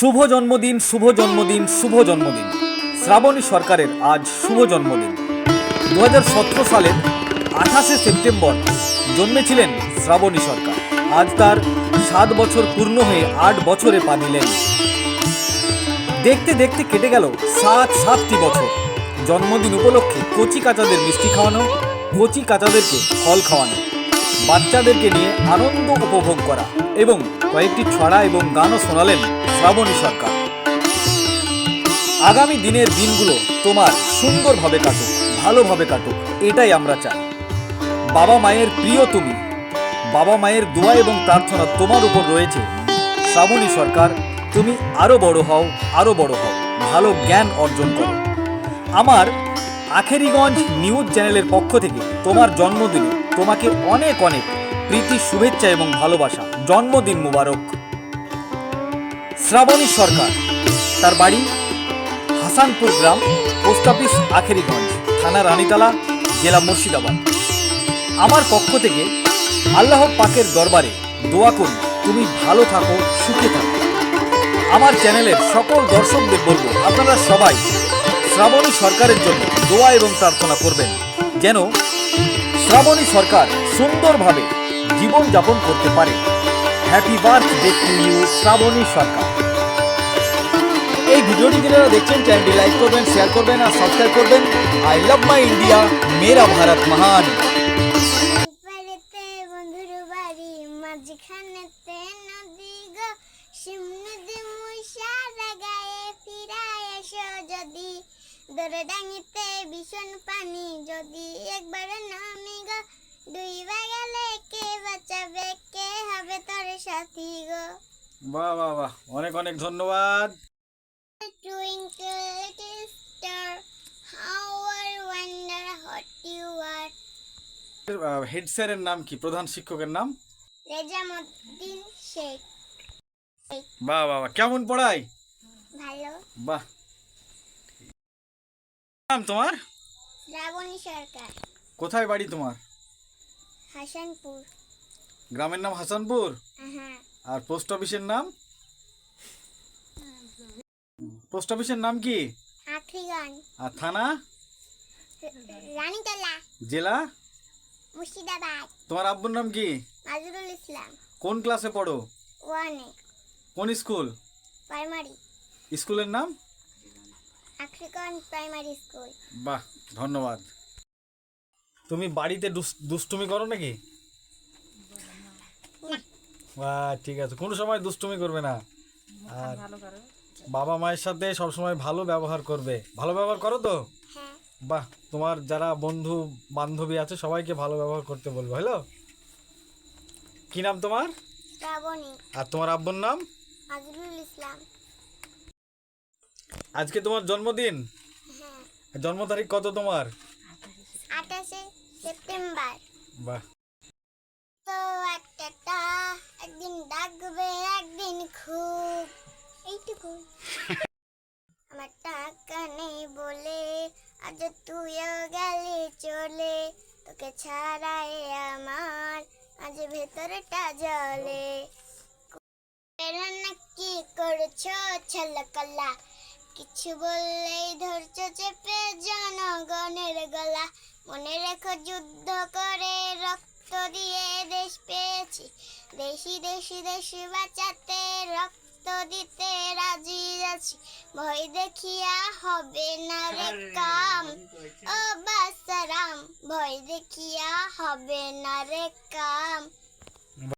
শুভ জন্মদিন শুভ জন্মদিন শুভ জন্মদিন। শ্রাবণী সরকারের আজ শুভ জন্মদিন। দু হাজার সতেরো সালের আঠাশে সেপ্টেম্বর জন্মেছিলেন শ্রাবণী সরকার। আজ তার সাত বছর পূর্ণ হয়ে আট বছরে পা দিলেন। দেখতে দেখতে কেটে গেল সাত সাতটি বছর। জন্মদিন উপলক্ষে কচি কাচাদের মিষ্টি খাওয়ানো, কচি কাচাদেরকে ফল খাওয়ানো, বাচ্চাদেরকে নিয়ে আনন্দ উপভোগ করা এবং কয়েকটি ছড়া এবং গানও শোনালেন শ্রাবণী সরকার। আগামী দিনের দিনগুলো তোমার সুন্দরভাবে কাটুক, ভালোভাবে কাটুক, এটাই আমরা চাই। বাবা মায়ের প্রিয় তুমি, বাবা মায়ের দোয়া এবং প্রার্থনা তোমার উপর রয়েছে। শ্রাবণী সরকার, তুমি আরও বড় হও আরও বড় হও, ভালো জ্ঞান অর্জন করো। আমার আখেরিগঞ্জ নিউজ চ্যানেলের পক্ষ থেকে তোমার জন্মদিনে তোমাকে অনেক অনেক প্রীতি, শুভেচ্ছা এবং ভালোবাসা। জন্মদিন মুবারক। শ্রাবণী সরকার। তার বাড়ি হাসানপুর গ্রাম, পোস্ট অফিস আখেরিগঞ্জ, থানা রানীতলা, জেলা মুর্শিদাবাদ। আমার পক্ষ থেকে আল্লাহ পাকের দরবারে দোয়া করি, তুমি ভালো থাকো, সুখে থাকো। আমার চ্যানেলের সকল দর্শকদের বলব, আপনারা সবাই শ্রাবণী সরকারের জন্য দোয়া এবং প্রার্থনা করবেন, যেন শ্রাবণী সরকার সুন্দরভাবে জীবনযাপন করতে পারে। Happy birthday to you Shrabani Sarkar. এই ভিডিওটি যারা দেখছেন চ্যানেলটি লাইক করবেন শেয়ার করবেন আর সাবস্ক্রাইব করবেন। আই লাভ মাই ইন্ডিয়া মেরা ভারত মহান মাঝখানেতে নদী গো। সিমনদী মুসারা গায়ে ফিরায় এসো যদি। দরে ডাঙিতে ভীষণ পানি, যদি একবার নামি গো। দুই বাগালে কে বাঁচাবে কে হবে তোর সাথী গো। বাহ বাহ বাহ অনেক অনেক ধন্যবাদ। Twinkle little star, how I wonder what you are. Head স্যারের নাম কি? প্রধান শিক্ষকের নাম? রেজামুদ্দিন শেখ। বাহ বাহ বাহ কেমন পড়াই ভালো। বাহ। নাম তোমার? শ্রাবণী সরকার। কোথায় বাড়ি তোমার? হাসানপুর। গ্রামের নাম হাসানপুর? হ্যাঁ। আর পোস্ট অফিসের নাম? পোস্ট অফিসের নাম কি? আর থানা? রানীতলা। জেলা? মুর্শিদাবাদ। তোমার আব্বুর নাম কি? নজরুল ইসলাম। কোন ক্লাসে পড়ো? ওয়ানে। কোন স্কুল? প্রাইমারি। স্কুলের নাম? Akhriganj primary school. বাহ ধন্যবাদ। তুমি বাড়িতে দুষ্টুমি করো নাকি? বাহ ঠিক আছে। কোনো সময় দুষ্টুমি করবে না। আর বাবা মায়ের সাথে সবসময় ভালো ব্যবহার করবে। ভালো ব্যবহার করো তো? হ্যাঁ। বাহ তোমার যারা বন্ধু বান্ধবী আছে সবাইকে ভালো ব্যবহার করতে বলব হ্যালো কি নাম তোমার? আর তোমার আব্বুর নাম? ইসলাম। আজকে তোমার জন্মদিন? হ্যাঁ। জন্ম তারিখ কত তোমার? বাহ। তো একটা একদিন ডাকবে একদিন খুব। এইটুকু। আমার টাকা নেই বলে আজ তুইও গেলি চলে। তোকে ছাড়াই আমার আজ ভেতরটা জলে। কি করছ ছলকলা? কিছু বললেই ধরছো চেপে জনগণের গলা। মনে রেখো যুদ্ধ করে রক্ত দিয়ে দেশ পেয়েছি। দেশি দেশি দেশি বাঁচাতে রক্ত দিতে রাজি আছি। ভয় দেখিয়া হবে না রে কাম। ও বাসারাম ভয় দেখিয়া হবে না রে কাম।